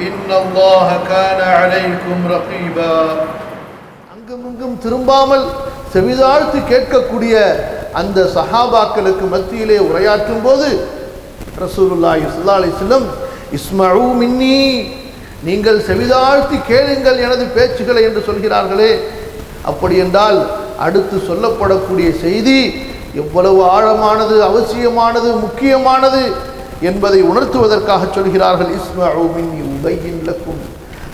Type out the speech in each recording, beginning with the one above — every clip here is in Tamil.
إن الله كان عليكم رقيبا அங்கும் இங்கும் திரும்பாமல் செவிதாழ்த்து கேட்கக்கூடிய அந்த சஹாபாக்களுக்கு மத்தியிலே உரையாற்றும் போது ரசூலுல்லாஹி ஸல்லல்லாஹு அலைஹி வஸல்லம் இஸ்மஉ மின்னி நீங்கள் செவிதாழ்த்தி கேளுங்கள் எனது பேச்சுகளை என்று சொல்கிறார்களே அப்படி என்றால் அடுத்து சொல்லப்படக்கூடிய செய்தி எவ்வளவு ஆழமானது அவசியமானது முக்கியமானது என்பதை உணர்த்துவதற்காக சொல்கிறார்கள் இஸ்மஉ உபையின் லக்கும்.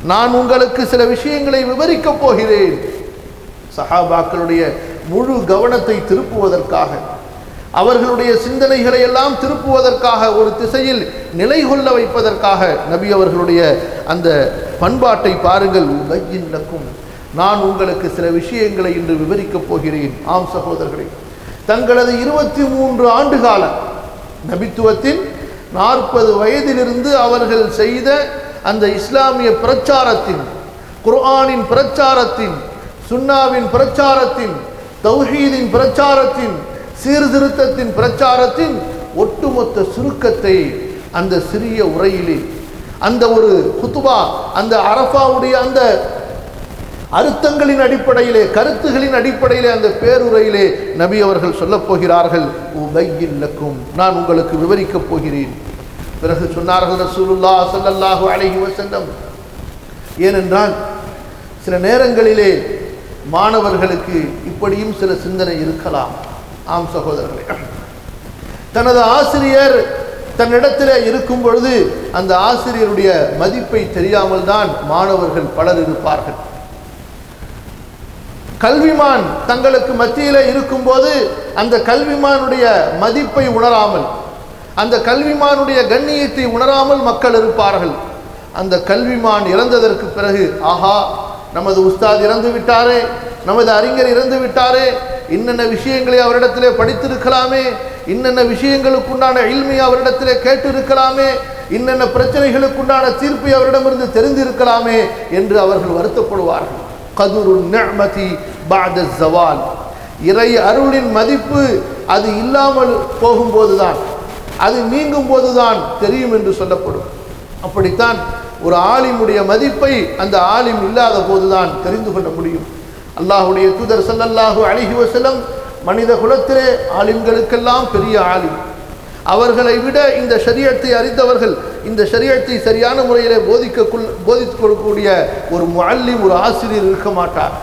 நான் உங்களுக்கு சில விஷயங்களை விவரிக்கப் போகிறேன். சஹாபாக்களுடைய முழு கவனத்தை திருப்புவதற்காக அவர்களுடைய சிந்தனைகளை எல்லாம் திருப்புவதற்காக ஒரு திசையில் நிலை கொள்ள வைப்பதற்காக நபி அவர்களுடைய அந்த பண்பாட்டை பாருங்கள் உபையின் லக்கும். நான் உங்களுக்கு சில விஷயங்களை இன்று விவரிக்கப் போகிறேன். ஆம் சகோதரர்களே தங்களது இருபத்தி மூன்று ஆண்டு கால நபித்துவத்தின் நாற்பது வயதிலிருந்து அவர்கள் செய்த அந்த இஸ்லாமிய பிரச்சாரத்தின் குர்ஆனின் பிரச்சாரத்தின் சுன்னாவின் பிரச்சாரத்தின் தௌஹீதின் பிரச்சாரத்தின் சீர்திருத்தத்தின் பிரச்சாரத்தின் ஒட்டுமொத்த சுருக்கத்தை அந்த சிறிய உரையிலே அந்த ஒரு குத்துபா அந்த அரஃபாவுடைய அந்த அர்த்தங்களின் அடிப்படையிலே கருத்துகளின் அடிப்படையிலே அந்த பேருரையிலே நபி அவர்கள் சொல்லப் போகிறார்கள். உபையின் நான் உங்களுக்கு விவரிக்கப் போகிறேன். பிறகு சொன்னார்கள் ரசூலுல்லா சல்லல்லாஹு அலைஹி வஸல்லம். ஏனென்றால் சில நேரங்களிலே மாணவர்களுக்கு இப்படியும் சில சிந்தனை இருக்கலாம். ஆம் சகோதரர்களே. தனது ஆசிரியர் தன்னிடத்தில் இருக்கும் பொழுது அந்த ஆசிரியருடைய மதிப்பை தெரியாமல் தான் மாணவர்கள் பலர் இருப்பார்கள். கல்விமான் தங்களுக்கு மத்தியில் இருக்கும்போது அந்த கல்விமானுடைய மதிப்பை உணராமல் அந்த கல்விமானுடைய கண்ணியத்தை உணராமல் மக்கள் இருப்பார்கள். அந்த கல்விமான் இறந்ததற்கு பிறகு ஆஹா நமது உஸ்தாத் இறந்து விட்டாரே நமது அறிஞர் இறந்து விட்டாரே இன்னென்ன விஷயங்களை அவரிடத்திலே படித்திருக்கலாமே இன்னென்ன விஷயங்களுக்குண்டான இல்மையை அவரிடத்திலே கேட்டிருக்கலாமே இன்னென்ன பிரச்சனைகளுக்குண்டான தீர்ப்பை அவரிடமிருந்து தெரிந்திருக்கலாமே என்று அவர்கள் வருத்தப்படுவார்கள். கதுரு நிஅமதி பாத ஜவால் இறை அருளின் மதிப்பு அது இல்லாமல் போகும்போதுதான் அது நீங்கும் போதுதான் தெரியும் என்று சொல்லப்படும். அப்படித்தான் ஒரு ஆலிமுடைய மதிப்பை அந்த ஆலிம் இல்லாத போதுதான் தெரிந்து கொள்ள முடியும். அல்லாஹுடைய தூதர் சல்லல்லாஹு அலைஹி வஸல்லம் மனித குலத்திலே ஆலிம்களுக்கெல்லாம் பெரிய ஆலிம். அவர்களை விட இந்த ஷரியத்தை அறிந்தவர்கள் இந்த ஷரியத்தை சரியான முறையிலே போதிக்க போதித்துக் கொடுக்கக்கூடிய ஒரு முஅல்லிம் ஒரு ஆசிரியர் இருக்க மாட்டார்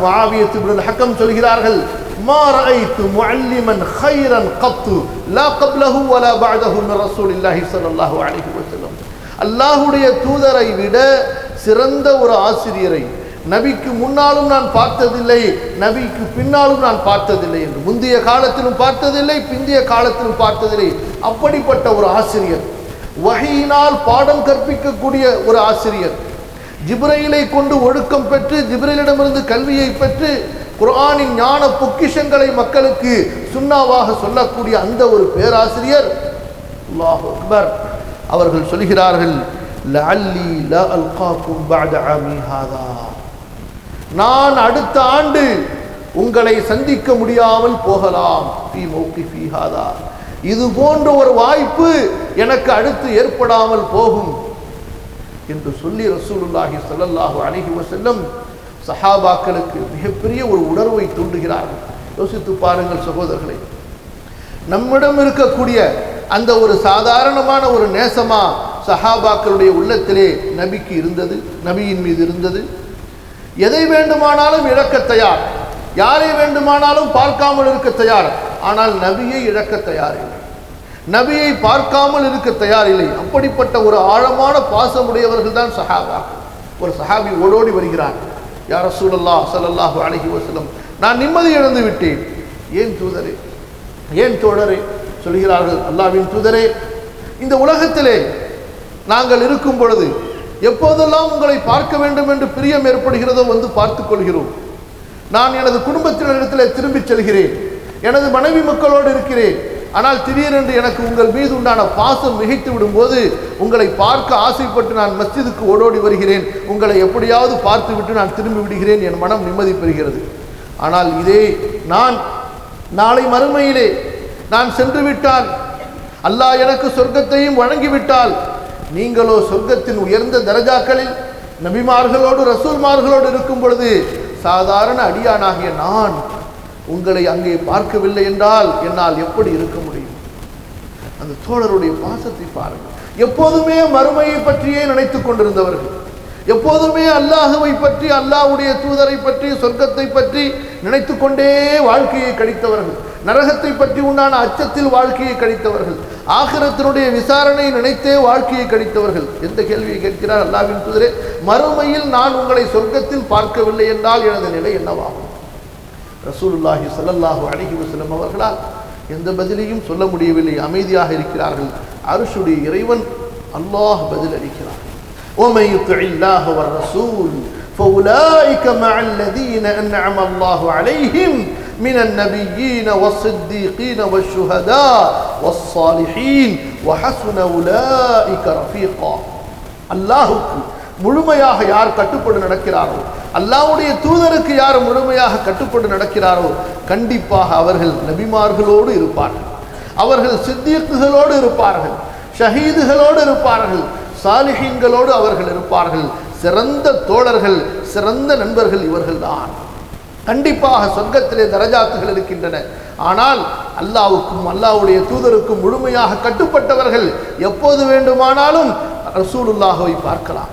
முஆவியத்து இப்னுல் ஹக்கம் சொல்கிறார்கள் ما رأيت معلما خيرا قط لا قبله ولا بعده من رسول الله صلى الله عليه وسلم அல்லாஹுடைய தூதரை விட சிறந்த ஒரு ஆசிரியரை நபிக்கு முன்னாலும் நான் பார்த்ததில்லை நபிக்கு பின்னாலும் நான் பார்த்ததில்லை என்று. முந்தைய காலத்திலும் பார்த்ததில்லை பிந்தைய காலத்திலும் பார்த்ததில்லை. அப்படிப்பட்ட ஒரு ஆசிரியர். வகையினால் பாடம் கற்பிக்கக்கூடிய ஒரு ஆசிரியர். ஜிப்ரையிலை கொண்டு ஒழுக்கம் பெற்று ஜிப்ரையிலிடமிருந்து கல்வியை பெற்று குரானின் ஞான பொக்கிஷங்களை மக்களுக்கு சுண்ணாவாக சொல்லக்கூடிய அந்த ஒரு பேராசிரியர் அல்லாஹ் அக்பர். அவர்கள் சொல்கிறார்கள் லஅல்லி ல அல்காக்கும் பஅத ஆமி ஹாதா. நான் அடுத்த ஆண்டு உங்களை சந்திக்க முடியாமல் போகலாம். இது போன்ற ஒரு வாய்ப்பு எனக்கு அடுத்து ஏற்படாமல் போகும் என்று சொல்லி ரசூலுல்லாஹி ஸல்லல்லாஹு அணுகி செல்லும் சஹாபாக்களுக்கு மிகப்பெரிய ஒரு உணர்வை தூண்டுகிறார்கள். யோசித்து பாருங்கள் சகோதரர்களை. நம்மிடம் இருக்கக்கூடிய அந்த ஒரு சாதாரணமான ஒரு நேசமா சஹாபாக்களுடைய உள்ளத்திலே நபிக்கு இருந்தது நபியின் மீது இருந்தது. எதை வேண்டுமானாலும் இழக்க தயார். யாரை வேண்டுமானாலும் பார்க்காமல் இருக்க தயார். ஆனால் நபியை இழக்க தயாரில்லை நபியை பார்க்காமல் இருக்க தயார் இல்லை. அப்படிப்பட்ட ஒரு ஆழமான பாசமுடையவர்கள் தான் சஹாபா. ஒரு சஹாபி ஓடோடி வருகிறார் யார் சூழல்லா சலல்லாஹு அழகி வசலம் நான் நிம்மதி இழந்து விட்டேன். ஏன் தூதரே? ஏன் தோழரே? சொல்கிறார்கள். அல்லாவின் தூதரே இந்த உலகத்திலே நாங்கள் இருக்கும் பொழுது எப்போதெல்லாம் உங்களை பார்க்க வேண்டும் என்று பிரியம் ஏற்படுகிறதோ வந்து பார்த்துக் கொள்கிறோம். நான் எனது குடும்பத்தினரிடத்தில் திரும்பிச் செல்கிறேன். எனது மனைவி மக்களோடு இருக்கிறேன். ஆனால் திடீரென்று எனக்கு உங்கள் மீது உண்டான பாசம் மிகைத்து விடும்போது உங்களை பார்க்க ஆசைப்பட்டு நான் மஸ்ஜிதுக்கு ஓடோடி வருகிறேன். உங்களை எப்படியாவது பார்த்துவிட்டு நான் திரும்பி விடுகிறேன். என் மனம் நிம்மதி பெறுகிறது. ஆனால் இதே நான் நாளை மறுமையிலே நான் சென்று விட்டால் அல்லாஹ் எனக்கு சொர்க்கத்தையும் வழங்கிவிட்டால் நீங்களோ சொர்க்கத்தின் உயர்ந்த தரஜாக்களில் நபிமார்களோடு ரசூல்மார்களோடு இருக்கும் பொழுது சாதாரண அடியானாகிய நான் உங்களை அங்கே பார்க்கவில்லை என்றால் என்னால் எப்படி இருக்க முடியும்? அந்த தோழருடைய பாசத்தை பாருங்கள். எப்போதுமே மறுமையை பற்றியே நினைத்து கொண்டிருந்தவர்கள். எப்போதுமே அல்லாஹுவை பற்றி அல்லாஹ்வுடைய தூதரை பற்றி சொர்க்கத்தை பற்றி நினைத்து கொண்டே வாழ்க்கையை கழித்தவர்கள். நரகத்தை பற்றி உண்டான அச்சத்தில் வாழ்க்கையை கழித்தவர்கள். ஆகிரத்தினுடைய விசாரணை நினைத்தே வாழ்க்கையை கழித்தவர்கள் எந்த கேள்வியை கேட்கிறார் அல்லாஹ்வின் தூதரே மறுமையில் நான் உங்களை சொர்க்கத்தில் பார்க்கவில்லை என்றால் எனது நிலை என்னவாகும் ரசூலுல்லாஹி ஸல்லல்லாஹு அலைஹி வஸல்லம் அவர்களால் எந்த பதிலையும் சொல்ல முடியவில்லை அமைதியாக இருக்கிறார்கள் அருஷுடைய இறைவன் அல்லாஹ் பதில் அளிக்கிறார் ومن يطع الله والرسول فأولئك مع الذين أنعم الله عليهم من النبيين والصديقين والشهداء والصالحين وحسن أولئك رفيقا அல்லாஹுக்கு முழுமையாக யார் கட்டுப்பட்டு நடக்கிறாரோ அல்லாஹ்வுடைய தூதருக்கு யார் முழுமையாக கட்டுப்பட்டு நடக்கிறாரோ கண்டிப்பாக அவர்கள் நபிமார்களோடு இருப்பார்கள் அவர்கள் சித்தியக்குகளோடு இருப்பார்கள் ஷஹீதுகளோடு இருப்பார்கள் சாலிஹீன்களோடு அவர்கள் இருப்பார்கள் சிறந்த தோழர்கள் சிறந்த நண்பர்கள் இவர்கள்தான் கண்டிப்பாக சொர்க்கத்திலே தரஜாத்துகள் இருக்கின்றன. ஆனால் அல்லாவுக்கும் அல்லாவுடைய தூதருக்கும் முழுமையாக கட்டுப்பட்டவர்கள் எப்போது வேண்டுமானாலும் ரசூலுல்லாஹவை பார்க்கலாம்.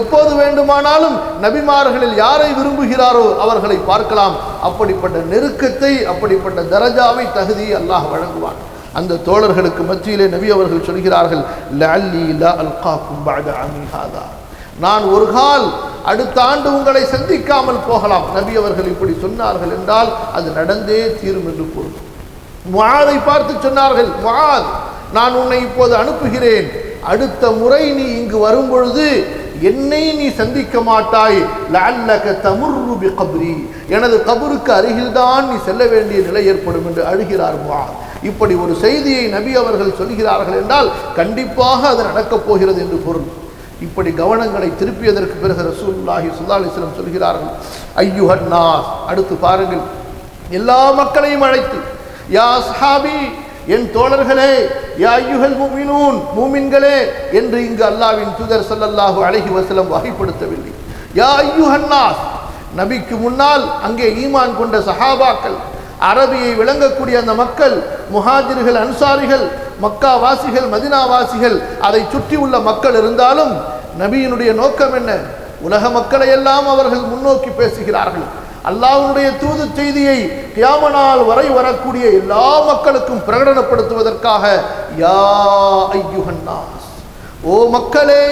எப்போது வேண்டுமானாலும் நபிமார்களில் யாரை விரும்புகிறாரோ அவர்களை பார்க்கலாம். அப்படிப்பட்ட நெருக்கத்தை அப்படிப்பட்ட தரஜாவை தகுதி அல்லாஹ் வழங்குவான். அந்த தோழர்களுக்கு மத்தியிலே நபி அவர்கள் சொல்கிறார்கள் லஅல்லி லா அல்காக்கும் பஅத அமி நான் ஒரு கால் அடுத்த ஆண்டு உங்களை சந்திக்காமல் போகலாம். நபி அவர்கள் இப்படி சொன்னார்கள் என்றால் அது நடந்தே தீரும் என்று பொருள். முஆதை பார்த்து சொன்னார்கள் முஆத் நான் உன்னை இப்போது அனுப்புகிறேன். அடுத்த முறை நீ இங்கு வரும் பொழுது என்னை நீ சந்திக்க மாட்டாய். லஅல்லக தமுர்ரு பிகப்ரி. எனது கபருக்கு அருகில்தான் நீ செல்ல வேண்டிய நிலை ஏற்படும் என்று அழுகிறார் முஆத் இப்படி ஒரு செய்தியை நபி அவர்கள் சொல்கிறார்கள் என்றால் கண்டிப்பாக அது நடக்கப் போகிறது என்று பொருள். இப்படி கவனங்களை திருப்பியதற்கு பிறகு ரசூல்லாஹி ஸல்லல்லாஹு அலைஹி சொல்கிறார்கள் ஐயுஹன் நாஸ் அடுத்து பாருங்கள் எல்லா மக்களையும் அழைத்து யா சஹாபி என் தோழர்களே யா ஐயுஹல் மூமினூன் மூமின்களே என்று இங்கு அல்லாவின் தூதர் சல்லல்லாஹு அழகி வசலம் வகைப்படுத்தவில்லை. யா ஐயுஹன் நாஸ் நபிக்கு முன்னால் அங்கே ஈமான் கொண்ட சஹாபாக்கள் அரபியை விளங்கக்கூடிய அந்த மக்கள் முஹாஜிர்கள் அன்சாரிகள் மக்கா வாசிகள் மதினா வாசிகள் அதை சுற்றி உள்ள மக்கள் இருந்தாலும் நபியினுடைய நோக்கம் என்ன? உலக மக்களை எல்லாம் அவர்கள் முன்னோக்கி பேசுகிறார்கள். அல்லாஹனுடைய தூது செய்தியை கியாமனால் வரை வரக்கூடிய எல்லா மக்களுக்கும் பிரகடனப்படுத்துவதற்காக யா ஐயுஹன் ஓ மக்களே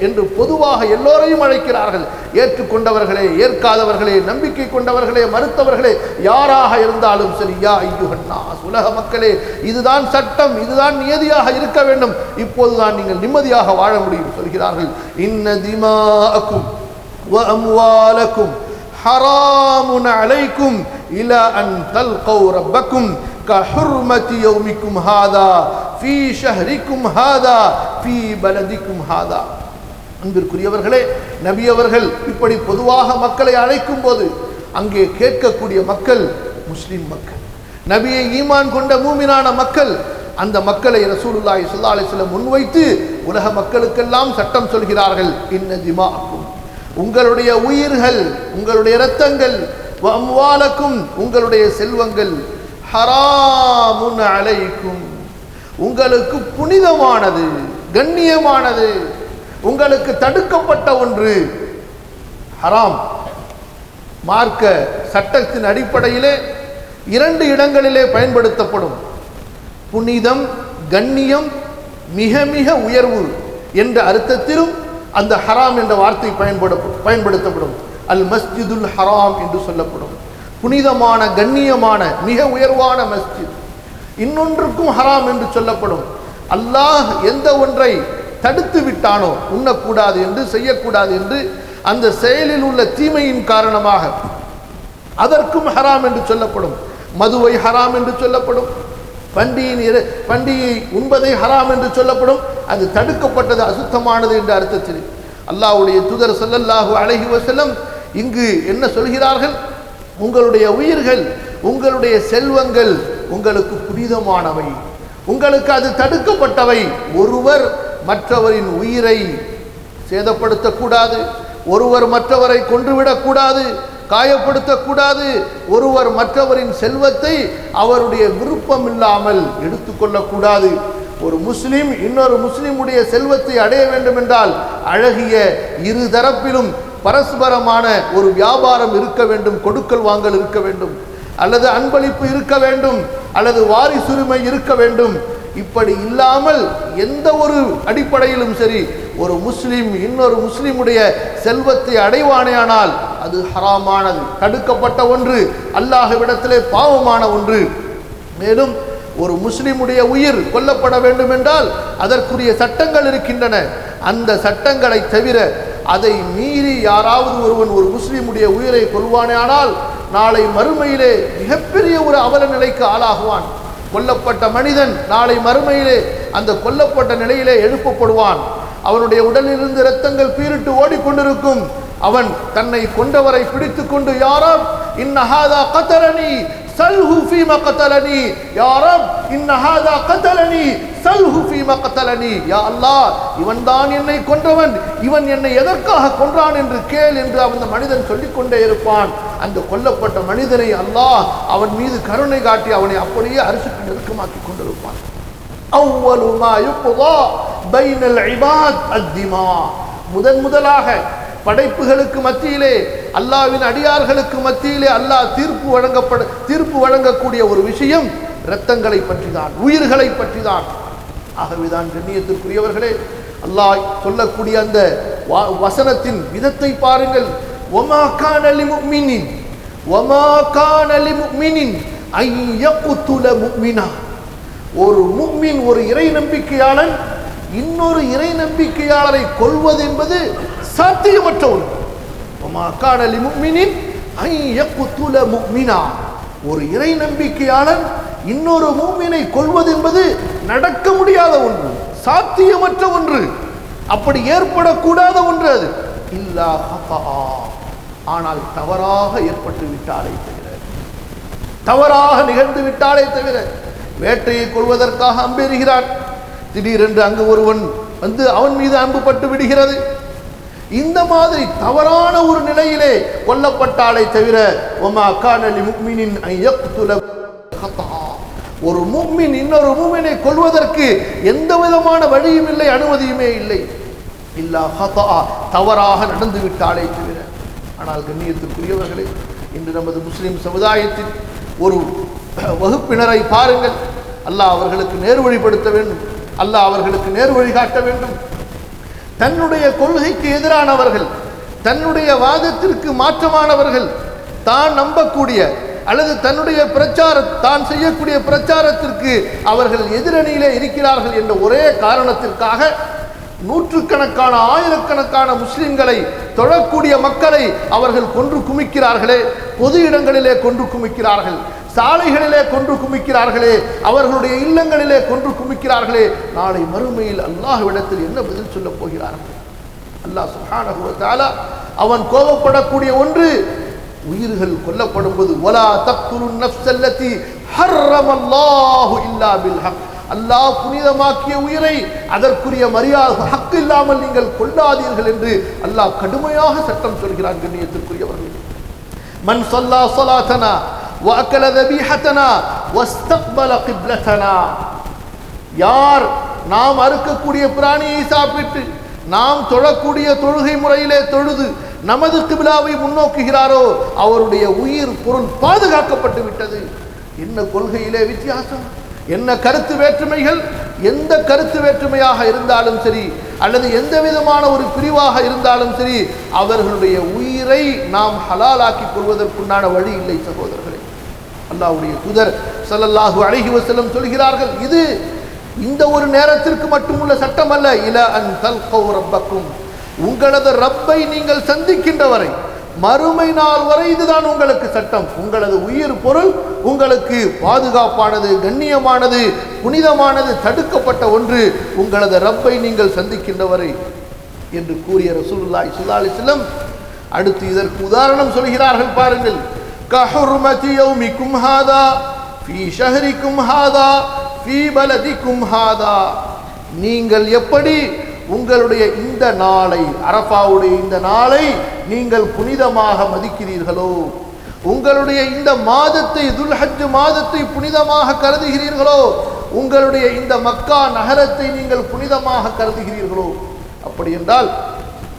என்று பொதுவாக எல்லோரையும் அழைக்கிறார்கள். ஏற்றுக்கொண்டவர்களே ஏற்காதவர்களே நம்பிக்கை கொண்டவர்களே மறுத்தவர்களே யாராக இருந்தாலும் சரியா யா ஐயுகண்ணா உலக மக்களே இதுதான் சட்டம் இதுதான் நியதியாக இருக்க வேண்டும். இப்போதுதான் நீங்கள் நிம்மதியாக வாழ முடியும் சொல்கிறார்கள். இன்ன திமாக்கும் அம்வாலக்கும் ஹராமுன அலைக்கும் இல அன் தல் கௌரப்பக்கும் كحرمة يومكم هذا في شهركم هذا في بلدكم هذا அன்பிற்குரியவர்களே நபி அவர்கள் இப்படி பொதுவாக மக்களை அழைக்கும் போது அங்கே கேட்கக்கூடிய மக்கள் முஸ்லிம் மக்கள் நபியை ஈமான் கொண்ட மூமினான மக்கள் அந்த மக்களை ரசூலுல்லாஹி ஸல்லல்லாஹு அலைஹி வஸல்லம் முன்வைத்து உலக மக்களுக்கெல்லாம் சட்டம் சொல்கிறார்கள் இன்ன திமாக்கும் உங்களுடைய உயிர்கள் உங்களுடைய இரத்தங்கள் அம்வாலக்கும் உங்களுடைய செல்வங்கள் ஹராமுன் அலைக்கும். உங்களுக்கு புனிதமானது கண்ணியமானது உங்களுக்கு தடுக்கப்பட்ட ஒன்று. ஹராம். மார்க்க சட்டத்தின் அடிப்படையிலே இரண்டு இடங்களிலே பயன்படுத்தப்படும். புனிதம் கண்ணியம் மிக மிக உயர்வு என்ற அர்த்தத்திலும் அந்த ஹராம் என்ற வார்த்தை பயன்பட பயன்படுத்தப்படும். அல் மஸ்ஜிதுல் ஹராம் என்று சொல்லப்படும். புனிதமான கண்ணியமான மிக உயர்வான மஸ்ஜித். இன்னொன்றுக்கும் ஹராம் என்று சொல்லப்படும். அல்லாஹ் எந்த ஒன்றை தடுத்து விட்டானோ உண்ணக்கூடாது என்று செய்யக்கூடாது என்று அந்த செயலில் உள்ள தீமையின் காரணமாக அதற்கும் ஹராம் என்று சொல்லப்படும். மதுவை ஹராம் என்று சொல்லப்படும். பண்டியின் இர- பண்டிகை உண்பதை ஹராம் என்று சொல்லப்படும். அது தடுக்கப்பட்டது அசுத்தமானது என்ற அர்த்தத்தில். அல்லாஹ்வுடைய தூதர் சொல்லல்லாஹு அழகி வசலம் இங்கு என்ன சொல்கிறார்கள்? உங்களுடைய உயிர்கள் உங்களுடைய செல்வங்கள் உங்களுக்கு புனிதமானவை. உங்களுக்கு அது தடுக்கப்பட்டவை. ஒருவர் மற்றவரின் உயிரை சேதப்படுத்தக்கூடாது. ஒருவர் மற்றவரை கொன்றுவிடக்கூடாது. காயப்படுத்தக்கூடாது. ஒருவர் மற்றவரின் செல்வத்தை அவருடைய விருப்பம் இல்லாமல் எடுத்துக்கொள்ளக்கூடாது. ஒரு முஸ்லீம் இன்னொரு முஸ்லீமுடைய செல்வத்தை அடைய வேண்டும் என்றால் அழகிய இரு தரப்பிலும் பரஸ்பரமான ஒரு வியாபாரம் இருக்க வேண்டும் கொடுக்கல் வாங்கல் இருக்க வேண்டும் அல்லது அன்பளிப்பு இருக்க வேண்டும் அல்லது வாரிசுரிமை இருக்க வேண்டும். இப்படி இல்லாமல் எந்த ஒரு அடிப்படையிலும் சரி ஒரு முஸ்லீம் இன்னொரு முஸ்லீமுடைய செல்வத்தை அடைவானேயானால் அது ஹராமானது தடுக்கப்பட்ட ஒன்று அல்லாஹ்விடத்திலே பாவமான ஒன்று. மேலும் ஒரு முஸ்லீமுடைய உயிர் கொல்லப்பட வேண்டும் என்றால் அதற்குரிய சட்டங்கள் இருக்கின்றன. அந்த சட்டங்களை தவிர அதை மீறி யாராவது ஒருவன் ஒரு முஸ்லீமுடைய உயிரை கொல்வானேயானால் நாளை மறுமையிலே மிகப்பெரிய ஒரு அவல நிலைக்கு ஆளாகுவான். கொல்லப்பட்ட மனிதன் நாளை மறுமையிலே அந்த கொல்லப்பட்ட நிலையிலே எழுப்பப்படுவான். அவனுடைய உடலிலிருந்து இரத்தங்கள் பீரிட்டு ஓடிக்கொண்டிருக்கும். அவன் தன்னை கொண்டவரை பிடித்துக்கொண்டு கொண்டு யாராம் இன்னஹாதா கத்தரணி சல்ஹு ஃபீம கத்தலனி. யாரம் இன்னஹாதா கத்தலனி. சல்ஹு ஃபீம கத்தலனி. யா அல்லாஹ் இவன் தான் என்னை கொன்றவன். இவன் என்னை எதற்காக கொன்றான் என்று கேள் என்று அந்த மனிதன் சொல்லிக் கொண்டே இருப்பான். அந்த கொல்லப்பட்ட மனிதனை அல்லாஹ் அவன் மீது கருணை காட்டி அவனை அப்படியே அரசுக்கு நெருக்கமாக்கி கொண்டிருப்பான். அவ்வளவு மா யுக்தா பைனல் இபாத் அத்திமா முதன் முதலாக படைப்புகளுக்கு மத்தியிலே அல்லாவின் அடியார்களுக்கு மத்தியிலே அல்லாஹ் தீர்ப்பு வழங்கப்பட தீர்ப்பு வழங்கக்கூடிய ஒரு விஷயம் இரத்தங்களை பற்றிதான் உயிர்களை பற்றிதான். ஆகவேதான் கண்ணியத்திற்குரியவர்களே அல்லாஹ் சொல்லக்கூடிய அந்த வசனத்தின் விதத்தை பாருங்கள். ஒமா கான முக்மினின் ஒமா கான லிமுஃமினின் ஐ யக்துல முக்மினா ஒரு முக்மின் ஒரு இறை நம்பிக்கையாளன் இன்னொரு இறை நம்பிக்கையாளரை கொள்வது என்பது சாத்தியமற்ற ஒன்று காணலி முக்மினின் ஐ எக்குத்துல முக்மினா. ஒரு இறை நம்பிக்கையாளன் இன்னொரு மூமினை கொள்வது என்பது நடக்க முடியாத ஒன்று சாத்தியமற்ற ஒன்று. அப்படி ஏற்படக்கூடாத ஒன்று அது. இல்லா ஆனால் தவறாக ஏற்பட்டு விட்டாலே தவிர. தவறாக நிகழ்ந்து விட்டாலே தவிர. வேட்டையை கொள்வதற்காக அம்பெறுகிறான். திடீரென்று அங்கு ஒருவன் வந்து அவன் மீது அன்புபட்டு விடுகிறது. இந்த மாதிரி தவறான ஒரு நிலையிலே கொல்லப்பட்டாலே தவிர ஒமா கானலி முக்மினின் ஒரு முக்மின் இன்னொரு மூமினை கொல்வதற்கு எந்த விதமான வழியும் இல்லை அனுமதியுமே இல்லை. இல்லா ஹதா தவறாக நடந்து விட்டாலே தவிர. ஆனால் கண்ணியத்திற்குரியவர்களே இன்று நமது முஸ்லிம் சமுதாயத்தில் ஒரு வகுப்பினரை பாருங்கள். அல்லாஹ் அவர்களுக்கு நேர்வழிப்படுத்த வேண்டும். அல்லாஹ் அவர்களுக்கு நேர்வழி காட்ட வேண்டும். தன்னுடைய கொள்கைக்கு எதிரானவர்கள் தன்னுடைய வாதத்திற்கு மாற்றமானவர்கள் தான் நம்பக்கூடிய அல்லது தன்னுடைய பிரச்சார தான் செய்யக்கூடிய பிரச்சாரத்திற்கு அவர்கள் எதிரணியிலே இருக்கிறார்கள் என்ற ஒரே காரணத்திற்காக நூற்றுக்கணக்கான ஆயிரக்கணக்கான முஸ்லிம்களை தொழக்கூடிய மக்களை அவர்கள் கொன்று குமிக்கிறார்களே பொது இடங்களிலே கொன்று குமிக்கிறார்கள். சாலைகளிலே கொன்று குமிக்கிறார்களே அவர்களுடைய இல்லங்களிலே கொன்று குமிக்கிறார்களே நாளை மறுமையில் அல்லாஹ் அல்லாஹ்விடத்தில் என்ன பதில் சொல்ல போகிறார்கள் அல்லாஹ் சுஹானகுவத்தாலா அவன் கோபப்படக்கூடிய ஒன்று உயிர்கள் கொல்லப்படும் போது ஒலா தக்குலுன் நப்சல்லத்தி ஹர்ரமல்லாஹு இல்லா பில் ஹக். அல்லாஹ் புனிதமாக்கிய உயிரை அதற்குரிய மரியாதை ஹக்கு இல்லாமல் நீங்கள் கொள்ளாதீர்கள் என்று அல்லாஹ் கடுமையாக சட்டம் சொல்கிறான் கண்ணியத்திற்குரியவர்கள். மன் சொல்லா சொலாத்தனா واكل ذبيحتنا واستقبل قبلتنا யார் நாம் அறுக்கக்கூடிய பிராணியை சாப்பிட்டு நாம் தொழக்கூடிய தொழுகை முறையிலே தொழுது நமது கிபிலாவை முன்னோக்குகிறாரோ அவருடைய உயிர் பொருள் பாதுகாக்கப்பட்டு விட்டது என்ன கொள்கையிலே வித்தியாசம் என்ன கருத்து வேற்றுமைகள் எந்த கருத்து வேற்றுமையாக இருந்தாலும் சரி அல்லது எந்த விதமான ஒரு பிரிவாக இருந்தாலும் சரி அவர்களுடைய உயிரை நாம் ஹலாலாக்கிக் கொள்வதற்குண்டான வழி இல்லை சகோதரர்களே அல்லாவுடைய தூதர் சல்லல்லாஹு அழகி வசலம் சொல்கிறார்கள் இது இந்த ஒரு நேரத்திற்கு மட்டுமுள்ள சட்டம் அல்ல இல அன் தல்கௌ ரப்பக்கும். உங்களது ரப்பை நீங்கள் சந்திக்கின்ற வரை மறுமை நாள் வரை இதுதான் உங்களுக்கு சட்டம். உங்களது உயிர் பொருள் உங்களுக்கு பாதுகாப்பானது கண்ணியமானது புனிதமானது தடுக்கப்பட்ட ஒன்று. உங்களது ரப்பை நீங்கள் சந்திக்கின்ற வரை என்று கூறிய ரசூலுல்லாய் சுல்லா அலிஸ்லம் அடுத்து இதற்கு உதாரணம் சொல்கிறார்கள் பாருங்கள். كحرمة يومكم هذا في شهركم هذا في بلدكم هذا. நீங்கள் எப்படி உங்களுடைய இந்த நாளை அரஃபாவுடைய இந்த நாளை நீங்கள் புனிதமாக மதிக்கிறீர்களோ? உங்களுடைய இந்த மாதத்தை துல்ஹஜ் மாதத்தை புனிதமாக கருதுகிறீர்களோ? உங்களுடைய இந்த மக்கா நகரத்தை நீங்கள் புனிதமாக கருதுகிறீர்களோ? அப்படி என்றால்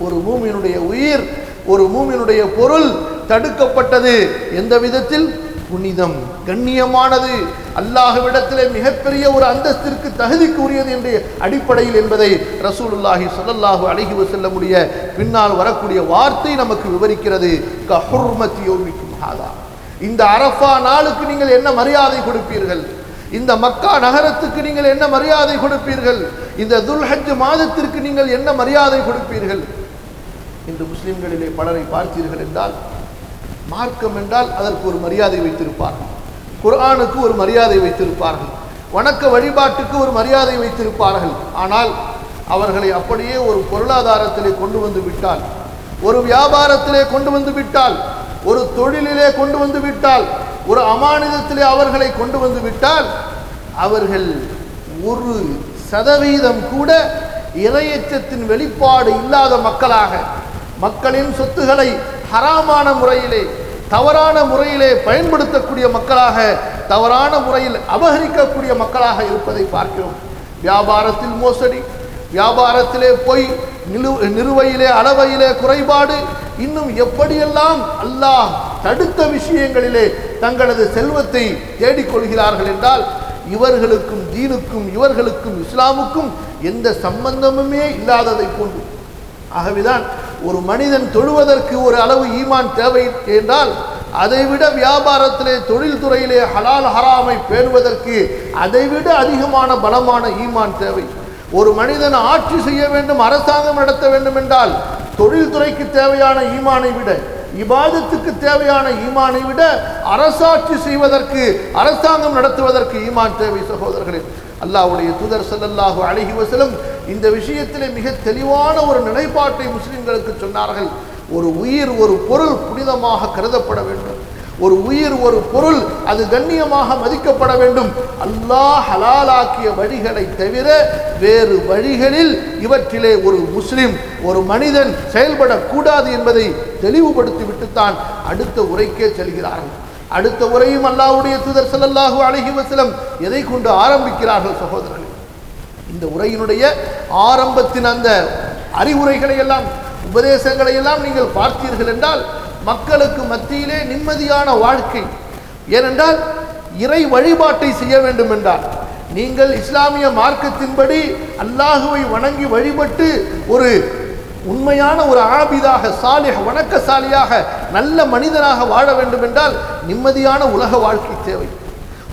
ஒரு மூமியினுடைய உயிர் ஒரு மூமியினுடைய பொருள் தடுக்கப்பட்டது. எந்த விதத்தில்? புனிதம். கண்ணியமானது. அல்லாஹுவிடத்திலே மிகப்பெரிய ஒரு அந்தஸ்திற்கு தகுதிக்குரியது என்ற அடிப்படையில் என்பதை ரசூலுல்லாஹி ஸல்லல்லாஹு அலைஹி வஸல்லமுடைய பின்னால் வரக்கூடிய வார்த்தை நமக்கு விவரிக்கிறது. இந்த அரஃபா நாளுக்கு நீங்கள் என்ன மரியாதை கொடுப்பீர்கள்? இந்த மக்கா நகரத்துக்கு நீங்கள் என்ன மரியாதை கொடுப்பீர்கள்? இந்த துல்ஹஜ் மாதத்திற்கு நீங்கள் என்ன மரியாதை கொடுப்பீர்கள்? இன்று முஸ்லிம்களிலே பலரை பார்த்தீர்கள் என்றால் மார்க்கம் என்றால் அதற்கு ஒரு மரியாதை வைத்திருப்பார்கள். குர்ஆனுக்கு ஒரு மரியாதை வைத்திருப்பார்கள். வணக்க வழிபாட்டுக்கு ஒரு மரியாதை வைத்திருப்பார்கள். ஆனால் அவர்களை அப்படியே ஒரு பொருளாதாரத்திலே கொண்டு வந்து விட்டால் ஒரு வியாபாரத்திலே கொண்டு வந்து விட்டால் ஒரு தொழிலிலே கொண்டு வந்து விட்டால் ஒரு அமானிதத்திலே அவர்களை கொண்டு வந்து விட்டால் அவர்கள் ஒரு சதவீதம் கூட இரையச்சத்தின் வெளிப்பாடு இல்லாத மக்களாக மக்களின் சொத்துக்களை ஹராமான முறையிலே தவறான முறையிலே பயன்படுத்தக்கூடிய மக்களாக தவறான முறையில் அபகரிக்கக்கூடிய மக்களாக இருப்பதை பார்க்கிறோம். வியாபாரத்தில் மோசடி வியாபாரத்திலே பொய் நிலு நிறுவையிலே அளவையிலே குறைபாடு இன்னும் எப்படியெல்லாம் அல்லாஹ் தடுத்த விஷயங்களிலே தங்களது செல்வத்தை தேடிக்கொள்கிறார்கள் என்றால் இவர்களுக்கும் தீனுக்கும் இவர்களுக்கும் இஸ்லாமுக்கும் எந்த சம்பந்தமுமே இல்லாததை போன்று. ஆகவேதான் ஒரு மனிதன் தொழுவதற்கு ஒரு அளவு ஈமான் தேவை என்றால் அதைவிட வியாபாரத்திலே தொழில்துறையிலே ஹலால் ஹராமை பேணுவதற்கு அதைவிட அதிகமான பலமான ஈமான் தேவை. ஒரு மனிதன் ஆட்சி செய்ய வேண்டும் அரசாங்கம் நடத்த வேண்டும் என்றால் தொழில்துறைக்கு தேவையான ஈமானை விட இபாதத்துக்கு தேவையான ஈமானை விட அரசாட்சி செய்வதற்கு அரசாங்கம் நடத்துவதற்கு ஈமான் தேவை சகோதரர்களே. அல்லாஹ்வுடைய தூதர் ஸல்லல்லாஹு அழகி வஸல்லம் இந்த விஷயத்திலே மிக தெளிவான ஒரு நிலைப்பாட்டை முஸ்லிம்களுக்கு சொன்னார்கள். ஒரு உயிர் ஒரு பொருள் புனிதமாக கருதப்பட வேண்டும். ஒரு உயிர் ஒரு பொருள் அது கண்ணியமாக மதிக்கப்பட வேண்டும். அல்லாஹ் ஹலாலாக்கிய வழிகளை தவிர வேறு வழிகளில் இவற்றிலே ஒரு முஸ்லிம் ஒரு மனிதன் செயல்படக்கூடாது என்பதை தெளிவுபடுத்தி விட்டுத்தான் அடுத்த உரைக்கே செல்கிறார்கள். அடுத்த உரையும் அல்லாஹுடைய தூதர் ஸல்லல்லாஹு அழகி வசலம் எதை கொண்டு ஆரம்பிக்கிறார்கள் சகோதரர்கள்? இந்த உரையினுடைய ஆரம்பத்தின் அந்த அறிவுரைகளை எல்லாம் உபதேசங்களை எல்லாம் நீங்கள் பார்த்தீர்கள் என்றால் மக்களுக்கு மத்தியிலே நிம்மதியான வாழ்க்கை. ஏனென்றால் இறை வழிபாட்டை செய்ய வேண்டும் என்றால் நீங்கள் இஸ்லாமிய மார்க்கத்தின்படி அல்லாஹுவை வணங்கி வழிபட்டு ஒரு உண்மையான ஒரு ஆபிதாக சாலிஹ் வணக்கசாலியாக நல்ல மனிதனாக வாழ வேண்டும் என்றால் நிம்மதியான உலக வாழ்க்கை தேவை.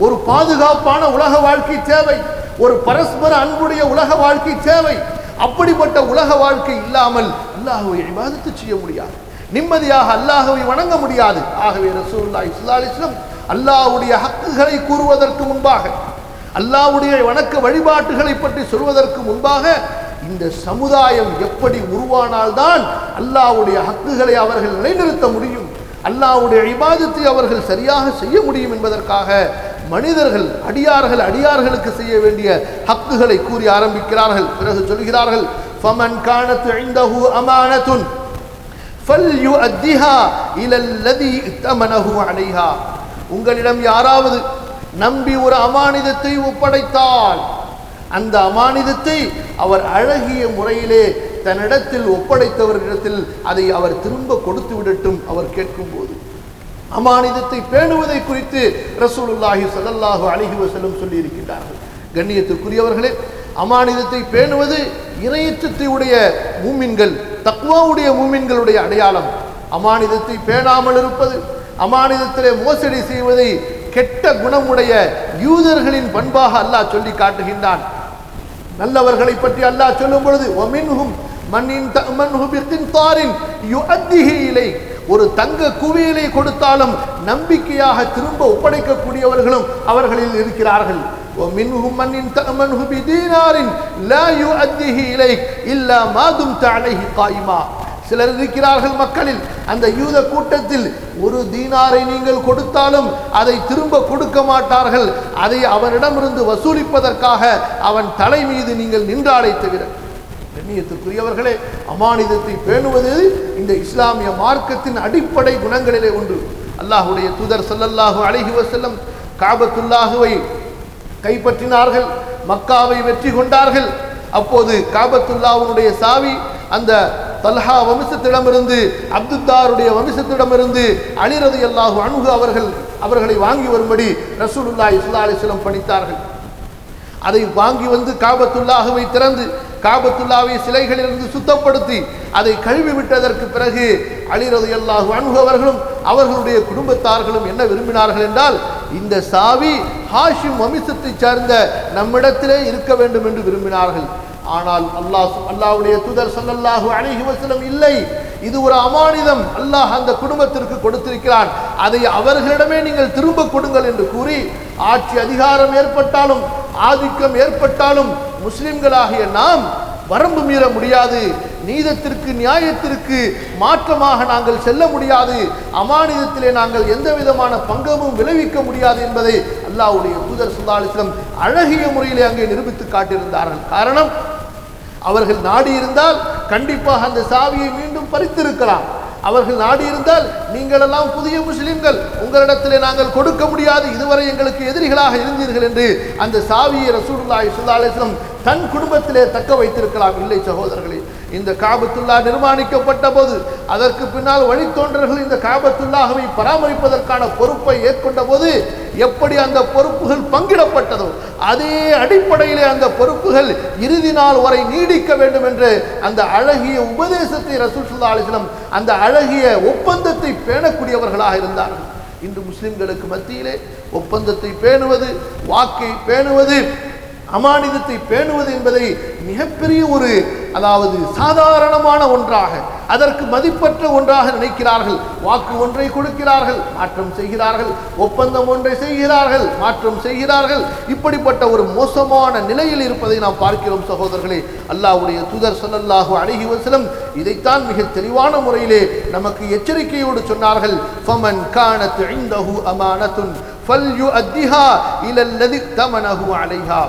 ஒரு பாதுகாப்பான உலக வாழ்க்கை தேவை. ஒரு பரஸ்பர அன்புடைய உலக வாழ்க்கை தேவை. அப்படிப்பட்ட உலக வாழ்க்கை இல்லாமல் அல்லாஹுவை இபாதத்து செய்ய முடியாது. நிம்மதியாக அல்லாஹுவை வணங்க முடியாது. ஆகவே ரசூலுல்லாஹி ஸல்லல்லாஹு அல்லாஹுடைய அல்லாஹ்வுடைய ஹக்குகளை கூறுவதற்கு முன்பாக அல்லாஹ்வுடைய வணக்க வழிபாட்டுகளை பற்றி சொல்வதற்கு முன்பாக இந்த சமுதாயம் எப்படி உருவானால்தான் அல்லாஹுடைய ஹக்குகளை அவர்கள் நிலைநிறுத்த முடியும். அல்லாஹ்வுடைய இபாதத்தை அவர்கள் சரியாக செய்ய முடியும் என்பதற்காக மனிதர்கள் அடியார்கள் அடியார்களுக்கு செய்ய வேண்டிய ஹக்குகளை கூறி ஆரம்பிக்கிறார்கள். பிறகு சொல்கிறார்கள் ஃபமன் காணத்து ஐந்தஹு அமானத்துன் ஃபல்யு அத்திஹா இலல்லதி தமனஹு அடைஹா உங்களிடம் யாராவது நம்பி ஒரு அமானிதத்தை ஒப்படைத்தால் அந்த அமானிதத்தை அவர் அழகிய முறையிலே தன்னிடத்தில் ஒப்படைத்தவர்களிடத்தில் அதை அவர் திரும்ப கொடுத்து விடட்டும் அவர் கேட்கும்போது. அமானிதத்தை பேணுவதை குறித்து ரசூலுல்லாஹி ஸல்லல்லாஹு அழகி வஸல்லம் சொல்லி இருக்கின்றார்கள் கண்ணியத்திற்குரியவர்களே அமானிதத்தை பேணுவது இறையச்சத்தை உடைய மூமின்கள் தக்குவாவுடைய மூமின்களுடைய அடையாளம். அமானிதத்தை பேணாமல் இருப்பது அமானிதத்திலே மோசடி செய்வதை கெட்ட குணமுடைய யூதர்களின் பண்பாக அல்லாஹ் சொல்லி காட்டுகின்றான். நல்லவர்களை பற்றி அல்லாஹ் சொல்லும் பொழுது ஒமின்ஹும் மண்ணின் தமன்ஹு பிகின்தாரின் யுஅத்திஹி இலை ஒரு தங்க குவியலை கொடுத்தாலும் நம்பிக்கையாக திரும்ப ஒப்படைக்கக்கூடியவர்களும் அவர்களில் இருக்கிறார்கள் ومنهم من إن تأمنه بدينار لا يؤديه إليك إلا ما دمت عليه قائما சிலர் இருக்கிறார்கள் மக்களில் அந்த யூத கூட்டத்தில் ஒரு தீனாரை நீங்கள் கொடுத்தாலும் அதை திரும்ப கொடுக்க மாட்டார்கள் அதை அவனிடமிருந்து வசூலிப்பதற்காக அவன் தலை மீது நீங்கள் நின்றாடை தவிர கண்ணியத்துக்குரியவர்களே அமானிதத்தை பேணுவது இந்த இஸ்லாமிய மார்க்கத்தின் அடிப்படை குணங்களிலே ஒன்று. அல்லாஹுடைய தூதர் ஸல்லல்லாஹு அலைஹி செல்லம் காபத்துல்லாஹுவை கைப்பற்றினார்கள் மக்காவை வெற்றி கொண்டார்கள். அப்போது காபத்துல்லாவுடைய சாவி அந்த தல்ஹா வம்சத்திடமிருந்து அப்துத்தாருடைய வம்சத்திடமிருந்து அலிரது அல்லாஹு அணுகு அவர்கள் அவர்களை வாங்கி வரும்படி ரசூலுல்லா இஸ்லா அலிஸ்லம் பணித்தார்கள் அதை வாங்கி வந்து காபத்துள்ளாகவை திறந்து காபத்துள்ளாவை சிலைகளிலிருந்து சுத்தப்படுத்தி அதை கழுவி விட்டதற்கு பிறகு அழிறது அல்லாஹு அணுகவர்களும் அவர்களுடைய குடும்பத்தார்களும் என்ன விரும்பினார்கள் என்றால் இந்த சாவி ஹாஷிம் வம்சத்தை சார்ந்த நம்மிடத்திலே இருக்க வேண்டும் என்று விரும்பினார்கள். ஆனால் அல்லாஹ் அல்லாஹ்வுடைய தூதர் சொல்லல்லாஹு அணுகிவசனம் இல்லை. இது ஒரு அமானிதம். அல்லாஹ் அந்த குடும்பத்திற்கு கொடுத்திருக்கிறான். அதை அவர்களிடமே நீங்கள் திரும்ப கொடுங்கள் என்று கூறி ஆட்சி அதிகாரம் ஏற்பட்டாலும் ஆதிக்கம் ஏற்பட்டாலும் முஸ்லிம்களாகிய நாம் வரம்பு மீற முடியாது. நீதத்திற்கு நியாயத்திற்கு மாற்றமாக நாங்கள் செல்ல முடியாது. அமானிதத்திலே நாங்கள் எந்த விதமான பங்கமும் விளைவிக்க முடியாது என்பதை அல்லாவுடைய தூதர் சுல்லாலிஸ்லம் அழகிய முறையிலே அங்கே நிரூபித்து காட்டியிருந்தார்கள். காரணம் அவர்கள் நாடி இருந்தால் கண்டிப்பாக அந்த சாவியை மீண்டும் பறித்திருக்கலாம். அவர்கள் நாடி இருந்தால் நீங்களெல்லாம் புதிய முஸ்லிம்கள். உங்களிடத்திலே நாங்கள் கொடுக்க முடியாது. இதுவரை எங்களுக்கு எதிரிகளாக இருந்தீர்கள் என்று அந்த சாவியை ரசூலுல்லாஹி ஸல்லல்லாஹு தன் குடும்பத்திலே தக்க வைத்திருக்கலாம். இல்லை சகோதரர்களே இந்த காபத்துல்லா நிர்மாணிக்கப்பட்ட போது அதற்கு பின்னால் வழித்தோன்றர்கள் இந்த காபத்துல்லாகவை பராமரிப்பதற்கான பொறுப்பை ஏற்கொண்ட போது எப்படி அந்த பொறுப்புகள் பங்கிடப்பட்டதோ அதே அடிப்படையிலே அந்த பொறுப்புகள் இறுதி நாள் வரை நீடிக்க வேண்டும் என்று அந்த அழகிய உபதேசத்தை ரசூசுல்லா அலிஸ்லம் அந்த அழகிய ஒப்பந்தத்தை பேணக்கூடியவர்களாக இருந்தார்கள். இன்று முஸ்லிம்களுக்கு மத்தியிலே ஒப்பந்தத்தை பேணுவது வாக்கை பேணுவது அமானிதத்தை பேணுவது என்பதை மிகப்பெரிய ஒரு அதாவது சாதாரணமான ஒன்றாக அதற்கு மதிப்பற்ற ஒன்றாக நினைக்கிறார்கள். வாக்கு ஒன்றை கொடுக்கிறார்கள் மாற்றம் செய்கிறார்கள். ஒப்பந்தம் ஒன்றை செய்கிறார்கள் மாற்றம் செய்கிறார்கள். இப்படிப்பட்ட ஒரு மோசமான நிலையில் இருப்பதை நாம் பார்க்கிறோம் சகோதரர்களே. அல்லாவுடைய தூதர் சொல்லல்லாஹு அலைஹி வசலம் இதைத்தான் மிக தெளிவான முறையிலே நமக்கு எச்சரிக்கையோடு சொன்னார்கள். ஃபமன் கானத் இந்தஹு அமானத்துன் ஃபல்யுஅத்திஹா இலல்லதி தமனஹு அலைஹா.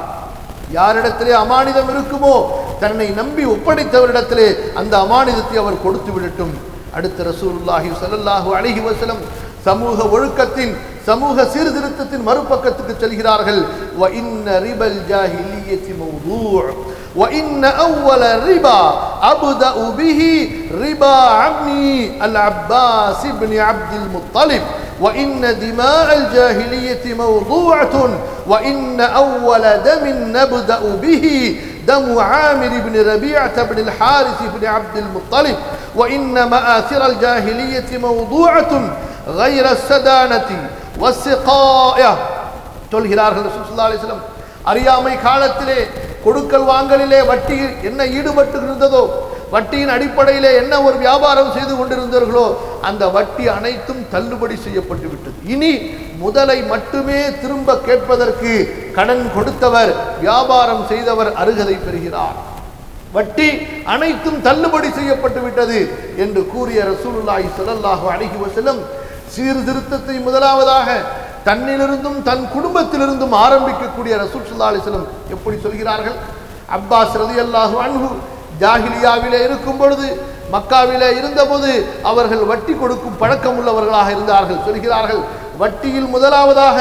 யாரிடத்திலே அமானிதம் இருக்குமோ தன்னை நம்பி ஒப்படைத்தவரிடத்திலே அந்த அமானிதத்தை அவர் கொடுத்து விடட்டும் அடுத்த ரசூலுல்லாஹி ஸல்லல்லாஹு அலைஹி வஸல்லம் சமூக ஒழுக்கத்தின் சமூக சீர்திருத்தத்தின் மறுபக்கத்துக்கு செல்கிறார்கள் வ இன்ன ரிபல் ஜாஹிலியத்தி மௌதூ' وإن أول ربا أبدأ به ربا عمي العباس بن عبد المطلب وإن دماء الجاهلية موضوعة وإن أول دم نبدأ به دم عامر بن ربيعة بن الحارث بن عبد المطلب وإن مآثر الجاهلية موضوعة غير السدانة والسقاية சொல்கிறார்கள் ரசூல் ஸல்லல்லாஹு அலைஹி வஸல்லம் அறியாமை காலத்திலே கொடுக்கல் வாங்கலிலே வட்டி என்ன ஈடுபட்டு இருந்ததோ வட்டியின் அடிப்படையிலே என்ன ஒரு வியாபாரம் செய்து கொண்டிருந்தார்களோ அந்த வட்டி அனைத்தும் தள்ளுபடி செய்யப்பட்டு விட்டது. இனி முதலை மட்டுமே திரும்ப கேட்பதற்கு கடன் கொடுத்தவர் வியாபாரம் செய்தவர் அருகதை பெறுகிறார். வட்டி அனைத்தும் தள்ளுபடி செய்யப்பட்டு விட்டது என்று கூறிய ரசூலுல்லாஹி ஸல்லல்லாஹு அலைஹி வஸல்லம் சீர்திருத்தத்தை முதலாவதாக தன்னிலிருந்தும் தன் குடும்பத்திலிருந்தும் ஆரம்பிக்கக்கூடிய ரசூல் ஸல்லல்லாஹு அலிஸ்லம் எப்படி சொல்கிறார்கள்? அப்பாஸ் ரலியல்லாஹு அன்ஹு ஜாகிலியாவிலே இருக்கும் பொழுது மக்காவிலே இருந்தபோது அவர்கள் வட்டி கொடுக்கும் பழக்கம் உள்ளவர்களாக இருந்தார்கள். சொல்கிறார்கள் வட்டியில் முதலாவதாக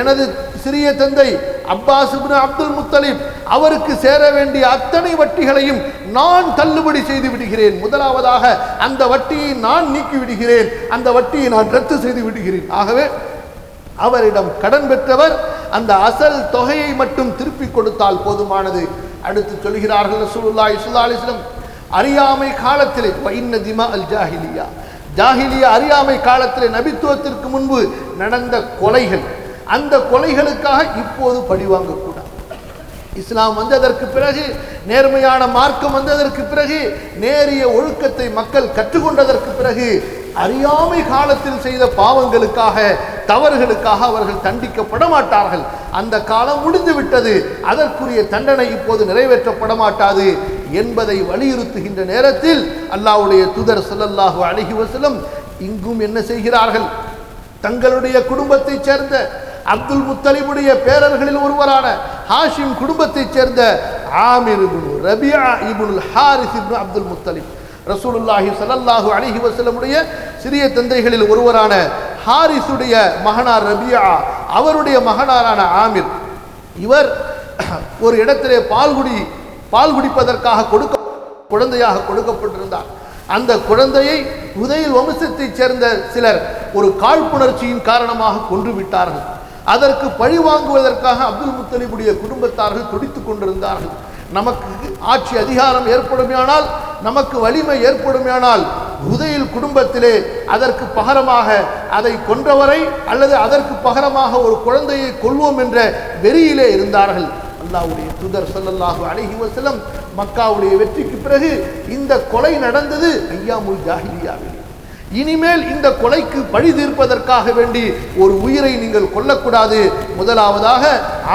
எனது சிறிய தந்தை அப்பாஸ் அப்துல் முத்தலிப் அவருக்கு சேர வேண்டிய அத்தனை வட்டிகளையும் நான் தள்ளுபடி செய்து விடுகிறேன். முதலாவதாக அந்த வட்டியை நான் நீக்கி விடுகிறேன். அந்த வட்டியை நான் ரத்து செய்து விடுகிறேன். ஆகவே அவரிடம் கடன் பெற்றவர் அந்த அசல் தொகையை மட்டும் திருப்பி கொடுத்தால் போதுமானது. அடுத்து சொல்கிறார்கள் ரசூலுல்லாஹி ஸல்லல்லாஹு அலைஹி வஸல்லம் அறியாமை காலத்திலே வைன்ன திமா அல் ஜாஹிலியா. ஜாஹிலியா அறியாமை காலத்திலே நபித்துவத்திற்கு முன்பு நடந்த கொலைகள். அந்த கொலைகளுக்காக இப்போது பழிவாங்க இஸ்லாம் வந்ததற்கு பிறகு நேர்மையான மார்க்கம் வந்ததற்கு பிறகு நேரிய ஒழுக்கத்தை மக்கள் கற்றுக்கொண்டதற்கு பிறகு அறியாமை காலத்தில் செய்த பாவங்களுக்காக தவறுகளுக்காக அவர்கள் தண்டிக்கப்பட மாட்டார்கள் அந்த காலம் முடிந்து விட்டது அதற்குரிய தண்டனை இப்போது நிறைவேற்றப்பட மாட்டாது என்பதை வலியுறுத்துகின்ற நேரத்தில் அல்லாவுடைய துதர் சொல்லல்லாஹு அழகி வசலம் இங்கும் என்ன செய்கிறார்கள்? தங்களுடைய குடும்பத்தைச் சேர்ந்த அப்துல் முத்தலிபுடைய பேரர்களில் ஒருவரான ஹாஷிம் குடும்பத்தைச் சேர்ந்த Amir ibn Rabia ibnul Harith ibn Abdul Muttalib. ரசூலுல்லாஹி சல்லல்லாஹு அலிஹி வசலமுடைய சிறிய தந்தைகளில் ஒருவரான ஹாரிசுடைய மகனார் ரபியா அவருடைய மகனாரான ஆமிர். இவர் ஒரு இடத்திலே பால்குடி பால் குடிப்பதற்காக கொடுக்க குழந்தையாக கொடுக்கப்பட்டிருந்தார். அந்த குழந்தையை உதயில் வம்சத்தைச் சேர்ந்த சிலர் ஒரு காழ்ப்புணர்ச்சியின் காரணமாக கொன்று விட்டார்கள் அதற்கு பழி வாங்குவதற்காக அப்துல் முத்தலிபுடைய குடும்பத்தார்கள் துடித்துக் கொண்டிருந்தார்கள். நமக்கு ஆட்சி அதிகாரம் ஏற்படுமையானால் நமக்கு வலிமை ஏற்படுமேனால் உதயில் குடும்பத்திலே அதற்கு பகரமாக அதை கொன்றவரை அல்லது அதற்கு பகரமாக ஒரு குழந்தையை கொல்வோம் என்ற வெறியிலே இருந்தார்கள். அல்லாவுடைய தூதர் சொல்லல்லாஹு அலைஹி வஸல்லம் மக்காவுடைய வெற்றிக்கு பிறகு இந்த கொலை நடந்தது ஐயாமுல் ஜாஹிலியாவில். இனிமேல் இந்த கொலைக்கு பழி தீர்ப்பதற்காக வேண்டி ஒரு உயிரை நீங்கள் கொல்லக்கூடாது. முதலாவதாக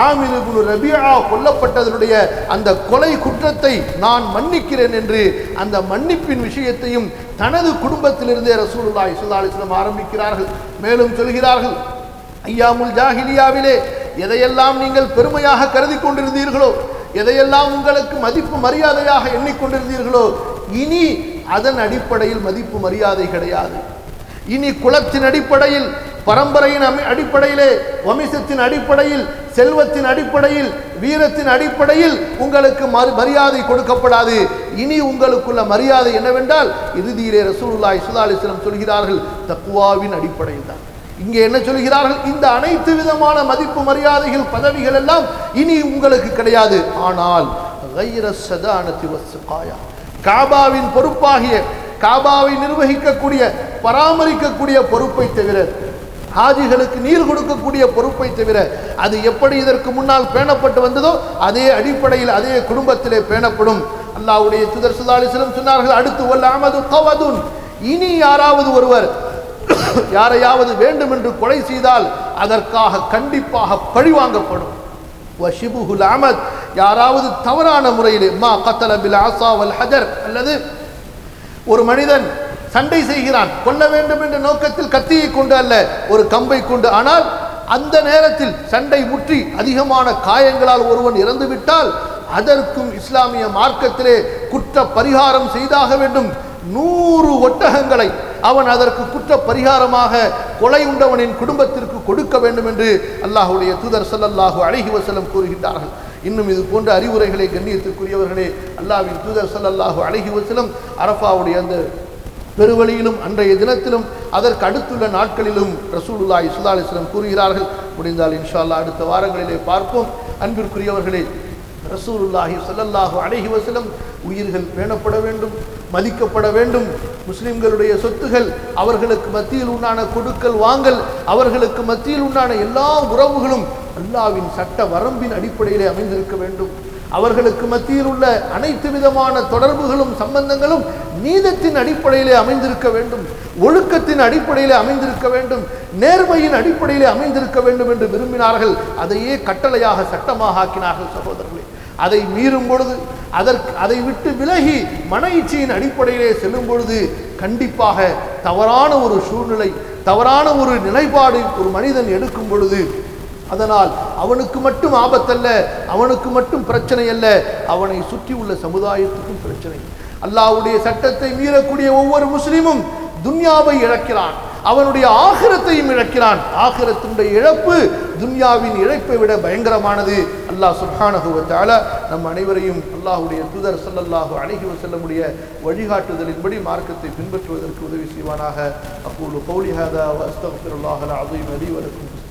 ஆமிர் ரபியா கொல்லப்பட்டதனுடைய அந்த கொலை குற்றத்தை நான் மன்னிக்கிறேன் என்று அந்த மன்னிப்பின் விஷயத்தையும் தனது குடும்பத்திலிருந்தே ரசூலுல்லா இசுல்லா அலிஸ்லம் ஆரம்பிக்கிறார்கள். மேலும் சொல்கிறார்கள் ஐயாமுல் ஜாஹிலியாவிலே எதையெல்லாம் நீங்கள் பெருமையாக கருதி கொண்டிருந்தீர்களோ எதையெல்லாம் உங்களுக்கு மதிப்பு மரியாதையாக எண்ணிக்கொண்டிருந்தீர்களோ இனி அதன் அடிப்படையில் மதிப்பு மரியாதை கிடையாது. இனி குலத்தின் அடிப்படையில் பரம்பரையின் அமை அடிப்படையிலே வம்சத்தின் அடிப்படையில் செல்வத்தின் அடிப்படையில் வீரத்தின் அடிப்படையில் உங்களுக்கு மரியாதை கொடுக்கப்படாது. இனி உங்களுக்குள்ள மரியாதை என்னவென்றால் இறுதியிலே ரசூலுல்லாய் ஸல்லல்லாஹு அலைஹி சொல்கிறார்கள் தக்குவாவின் அடிப்படையில் தான். இங்கே என்ன சொல்கிறார்கள்? இந்த அனைத்து விதமான மதிப்பு மரியாதைகள் பதவிகள் எல்லாம் இனி உங்களுக்கு கிடையாது. ஆனால் கைர சதானத்தி வஸ்ஸகாயா காபாவின் பொறுப்பாகிய காபாவை நிர்வகிக்கக்கூடிய பராமரிக்கக்கூடிய பொறுப்பை தவிர ஹாஜிகளுக்கு நீர் கொடுக்கக்கூடிய பொறுப்பை தவிர அது எப்படி இதற்கு முன்னால் பேணப்பட்டு வந்ததோ அதே அடிப்படையில் அதே குடும்பத்திலே பேணப்படும். அல்லாவுடைய தூதர் ஸல்லல்லாஹு சொன்னார்கள் அடுத்து வல் அமது கவதுன் இனி யாராவது ஒருவர் யாரையாவது வேண்டும் என்று கொலை செய்தால் அதற்காக கண்டிப்பாக பழிவாங்கப்படும். வஷிபுஹுல் அமத். யாராவது தவறான முறையில் மா கத்தல பில் ஆசா வல் ஹஜர் அல்லது ஒரு மனிதன் சண்டை செய்கிறான் கொல்ல வேண்டும் என்ற நோக்கத்தில் கத்தியை கொண்டு அல்ல ஒரு கம்பை கொண்டு ஆனால் அந்த நேரத்தில் சண்டை முற்றி அதிகமான காயங்களால் ஒருவன் இறந்து விட்டால் அதற்கும் இஸ்லாமிய மார்க்கத்திலே குற்ற பரிகாரம் செய்தாக வேண்டும். நூறு ஒட்டகங்களை அவன் அதற்கு குற்ற பரிகாரமாக கொலை உண்டவனின் குடும்பத்திற்கு கொடுக்க வேண்டும் என்று அல்லாஹ்வுடைய தூதர் சல்லல்லாஹு அழகி வசலம் கூறுகின்றார்கள். இன்னும் இது போன்ற அறிவுரைகளை கண்ணியத்திற்குரியவர்களே அல்லாவின் தூதர் சல்லல்லாஹு அழகி வசலம் அரஃபாவுடைய அந்த பெருவழியிலும் அன்றைய தினத்திலும் அதற்கு அடுத்துள்ள நாட்களிலும் ரசூலுல்லாஹி ஸல்லல்லாஹு கூறுகிறார்கள். முடிந்தால் இன்ஷா அல்லாஹ் அடுத்த வாரங்களிலே பார்ப்போம். அன்பிற்குரியவர்களே ரசூலுல்லாஹி சொல்லல்லாஹு அழகி வசலம் உயிர்கள் பேணப்பட வேண்டும். மதிக்கப்பட வேண்டும். முஸ்லிம்களுடைய சொத்துகள் அவர்களுக்கு மத்தியில் உண்டான கொடுக்கல் வாங்கல் அவர்களுக்கு மத்தியில் உண்டான எல்லா உறவுகளும் அல்லாவின் சட்ட வரம்பின் அடிப்படையிலே அமைந்திருக்க வேண்டும். அவர்களுக்கு மத்தியில் உள்ள அனைத்து விதமான தொடர்புகளும் சம்பந்தங்களும் நீதத்தின் அடிப்படையிலே அமைந்திருக்க வேண்டும். ஒழுக்கத்தின் அடிப்படையிலே அமைந்திருக்க வேண்டும். நேர்மையின் அடிப்படையிலே அமைந்திருக்க வேண்டும் என்று விரும்பினார்கள். அதையே கட்டளையாக சட்டமாக ஆக்கினார்கள் சகோதரர் அதை மீறும் பொழுது அதற்கு அதை விட்டு விலகி மன இச்சையின் அடிப்படையிலே செல்லும் பொழுது கண்டிப்பாக தவறான ஒரு சூழ்நிலை தவறான ஒரு நிலைப்பாடு ஒரு மனிதன் எடுக்கும் பொழுது அதனால் அவனுக்கு மட்டும் ஆபத்தல்ல அவனுக்கு மட்டும் பிரச்சனை அல்ல அவனை சுற்றி உள்ள சமுதாயத்துக்கும் பிரச்சனை. அல்லாவுடைய சட்டத்தை மீறக்கூடிய ஒவ்வொரு முஸ்லிமும் துன்யாவை இழக்கிறான். அவனுடைய ஆகிரத்தையும் இழக்கிறான். ஆகிரத்தினுடைய இழப்பு துன்யாவின் இழப்பை விட பயங்கரமானது. அல்லாஹ் சுல்ஹானகுவத்தால நம் அனைவரையும் அல்லாஹுடைய தூதர் சல்லல்லாஹு அலைஹி செல்லமுடைய வழிகாட்டுதலின்படி மார்க்கத்தை பின்பற்றுவதற்கு உதவி செய்வானாக. அப்போது கௌலிஹாதா அஸ்தகுல்லாஹலா வ அஸ்தக்ஃபிருல்லாஹல் அஸீம்